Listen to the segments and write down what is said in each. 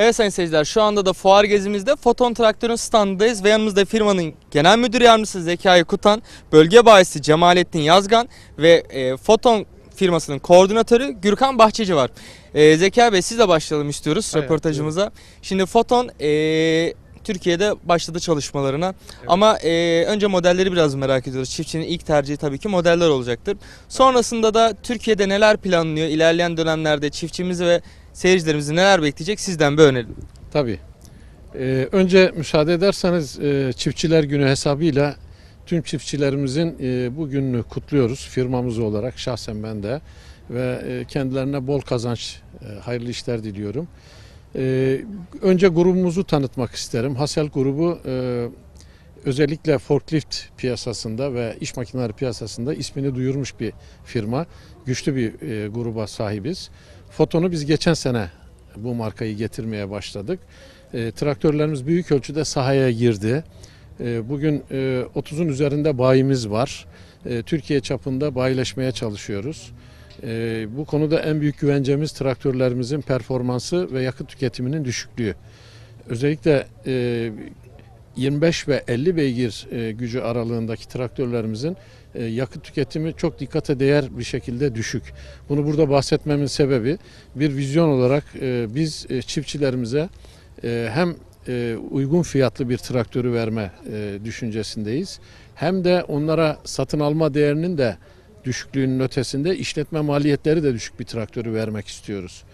Evet sayın seyirciler şu anda da fuar gezimizde Foton Traktör'ün standındayız ve yanımızda firmanın genel müdür yardımcısı Zekai Kutan, bölge bayisi Cemalettin Yazgan ve e, Foton firmasının koordinatörü Gürkan Bahçeci var. E, Zekai Bey sizle başlayalım istiyoruz Evet, röportajımıza. Şimdi Foton e, Türkiye'de başladı çalışmalarına ama e, önce modelleri biraz merak ediyoruz. Çiftçinin ilk tercihi tabii ki modeller olacaktır. Sonrasında da Türkiye'de neler planlıyor, ilerleyen dönemlerde çiftçimizi ve seyircilerimizi neler bekleyecek sizden bir önerin. Tabii. Ee, önce müsaade ederseniz e, Çiftçiler Günü hesabıyla tüm çiftçilerimizin e, bu gününü kutluyoruz firmamız olarak şahsen ben de ve e, kendilerine bol kazanç, e, hayırlı işler diliyorum. E, önce grubumuzu tanıtmak isterim. Hasel grubu e, özellikle forklift piyasasında ve iş makineleri piyasasında ismini duyurmuş bir firma. Güçlü bir e, gruba sahibiz. Foton'u biz geçen sene bu markayı getirmeye başladık. E, traktörlerimiz büyük ölçüde sahaya girdi. E, bugün e, 30'un üzerinde bayimiz var. E, Türkiye çapında bayileşmeye çalışıyoruz. E, bu konuda en büyük güvencemiz traktörlerimizin performansı ve yakıt tüketiminin düşüklüğü. Özellikle e, 25 ve 50 beygir e, gücü aralığındaki traktörlerimizin e, yakıt tüketimi çok dikkate değer bir şekilde düşük. Bunu burada bahsetmemin sebebi bir vizyon olarak e, biz çiftçilerimize hem uygun fiyatlı bir traktörü verme düşüncesindeyiz. Hem de onlara satın alma değerinin de düşüklüğünün ötesinde işletme maliyetleri de düşük bir traktörü vermek istiyoruz.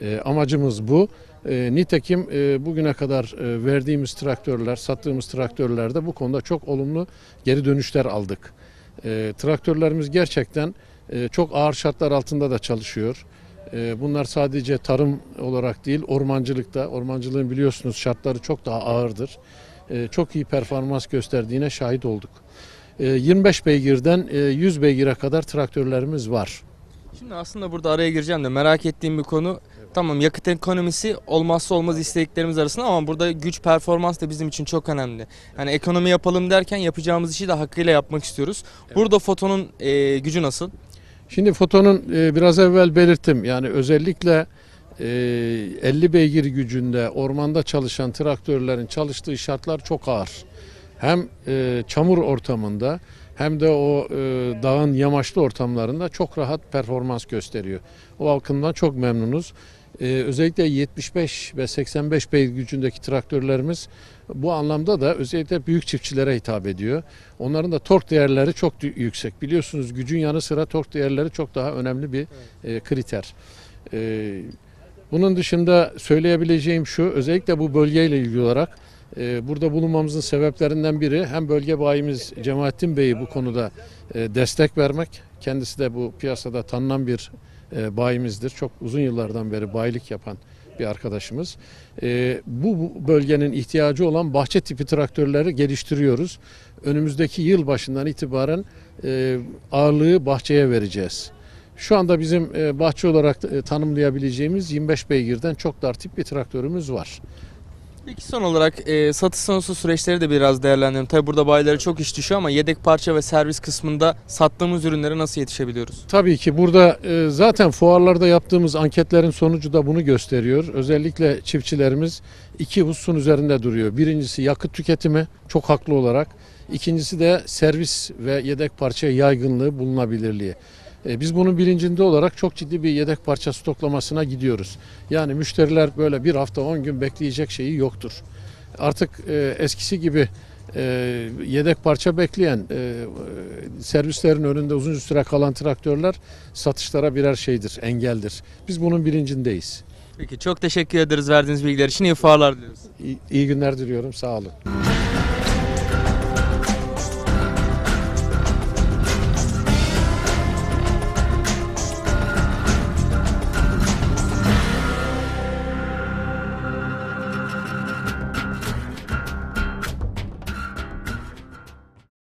E, amacımız bu. E, nitekim e, bugüne kadar e, verdiğimiz traktörler, sattığımız traktörlerde bu konuda çok olumlu geri dönüşler aldık. E, traktörlerimiz gerçekten e, çok ağır şartlar altında da çalışıyor. E, bunlar sadece tarım olarak değil, ormancılıkta, ormancılığın biliyorsunuz şartları çok daha ağırdır. E, çok iyi performans gösterdiğine şahit olduk. E, 25 beygirden e, 100 beygire kadar traktörlerimiz var. Şimdi aslında burada araya gireceğim de merak ettiğim bir konu. Tamam yakıt ekonomisi olmazsa olmaz istediklerimiz arasında ama burada güç performans da bizim için çok önemli. Yani ekonomi yapalım derken yapacağımız işi de hakkıyla yapmak istiyoruz. Burada fotonun e, gücü nasıl? Şimdi fotonun e, biraz evvel belirttim. Yani özellikle e, 50 beygir gücünde ormanda çalışan traktörlerin çalıştığı şartlar çok ağır. Hem e, çamur ortamında hem de o e, dağın yamaçlı ortamlarında çok rahat performans gösteriyor. O bakımdan çok memnunuz. E, özellikle 75 ve 85 beygir gücündeki traktörlerimiz bu anlamda da özellikle büyük çiftçilere hitap ediyor. Onların da tork değerleri çok yüksek. Biliyorsunuz gücün yanı sıra tork değerleri çok daha önemli bir e, kriter. E, bunun dışında söyleyebileceğim şu, özellikle bu bölgeyle ilgili olarak burada bulunmamızın sebeplerinden biri hem bölge bayimiz Cemalettin Bey'i bu konuda e, destek vermek. Kendisi de bu piyasada tanınan bir e, bayimizdir. Çok uzun yıllardan beri bayilik yapan bir arkadaşımız. E, bu, bölgenin ihtiyacı olan bahçe tipi traktörleri geliştiriyoruz. Önümüzdeki yıl başından itibaren e, ağırlığı bahçeye vereceğiz. Şu anda bizim bahçe olarak tanımlayabileceğimiz 25 beygirden çok dar tip bir traktörümüz var. Peki son olarak e, satış sonrası süreçleri de biraz değerlendirelim. Tabi burada bayilere çok iş düşüyor ama yedek parça ve servis kısmında sattığımız ürünlere nasıl yetişebiliyoruz? Tabii ki burada e, zaten fuarlarda yaptığımız anketlerin sonucu da bunu gösteriyor. Özellikle çiftçilerimiz iki hususun üzerinde duruyor. Birincisi yakıt tüketimi çok haklı olarak. İkincisi de servis ve yedek parça yaygınlığı bulunabilirliği. E, Biz bunun bilincinde olarak çok ciddi bir yedek parça stoklamasına gidiyoruz. Yani müşteriler böyle bir hafta 10 gün bekleyecek şeyi yoktur. Artık e, eskisi gibi e, yedek parça bekleyen servislerin önünde uzun süre kalan traktörler satışlara birer şeydir, engeldir. Biz bunun bilincindeyiz. Peki çok teşekkür ederiz verdiğiniz bilgiler için. İyi fuarlar diliyoruz. İyi, iyi günler diliyorum, sağ olun.